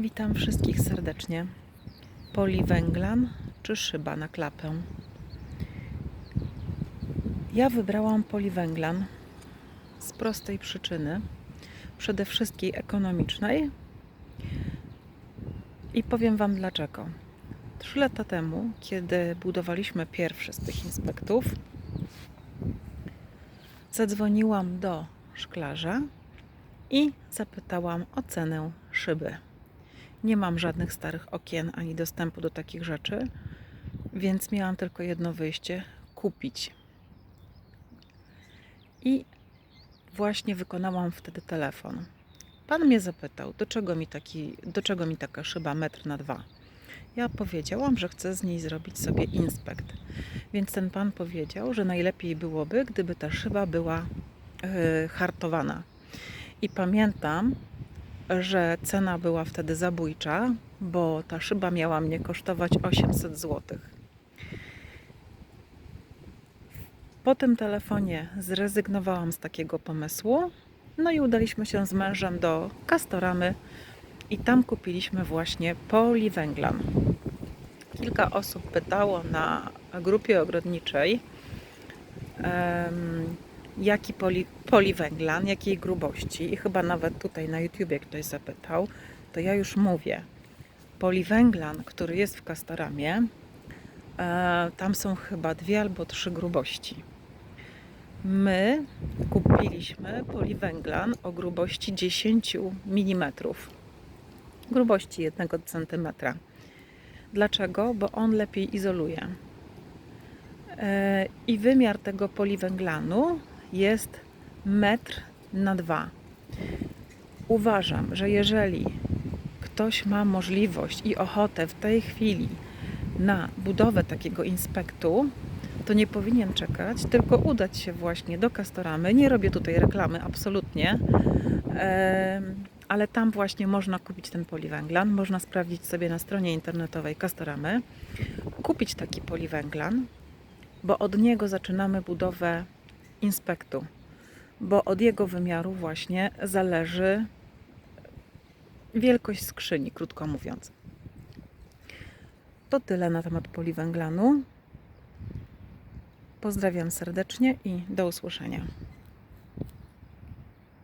Witam wszystkich serdecznie. Poliwęglan czy szyba na klapę? Ja wybrałam poliwęglan z prostej przyczyny, przede wszystkim ekonomicznej i powiem Wam dlaczego. Trzy lata temu, kiedy budowaliśmy pierwszy z tych inspektów, zadzwoniłam do szklarza i zapytałam o cenę szyby. Nie mam żadnych starych okien ani dostępu do takich rzeczy, więc miałam tylko jedno wyjście kupić. I właśnie wykonałam wtedy telefon. Pan mnie zapytał, do czego mi, taki, do czego mi taka szyba metr na dwa. Ja powiedziałam, że chcę z niej zrobić sobie inspekt. Więc ten pan powiedział, że najlepiej byłoby, gdyby ta szyba była yy, hartowana. I pamiętam, że cena była wtedy zabójcza, bo ta szyba miała mnie kosztować 800 zł. Po tym telefonie zrezygnowałam z takiego pomysłu. No i udaliśmy się z mężem do Castoramy i tam kupiliśmy właśnie poliwęglan. Kilka osób pytało na grupie ogrodniczej, jaki poli, poliwęglan, jakiej grubości i chyba nawet tutaj na YouTubie ktoś zapytał, to ja już mówię. Poliwęglan, który jest w Castoramie, e, tam są chyba dwie albo trzy grubości. My kupiliśmy poliwęglan o grubości 10 mm, grubości 1 cm. Dlaczego? Bo on lepiej izoluje. E, I wymiar tego poliwęglanu jest metr na dwa. Uważam, że jeżeli ktoś ma możliwość i ochotę w tej chwili na budowę takiego inspektu, to nie powinien czekać, tylko udać się właśnie do Castoramy. Nie robię tutaj reklamy, absolutnie, ale tam właśnie można kupić ten poliwęglan. Można sprawdzić sobie na stronie internetowej Castoramy, kupić taki poliwęglan, bo od niego zaczynamy budowę inspektu, bo od jego wymiaru właśnie zależy wielkość skrzyni, krótko mówiąc. To tyle na temat poliwęglanu. Pozdrawiam serdecznie i do usłyszenia.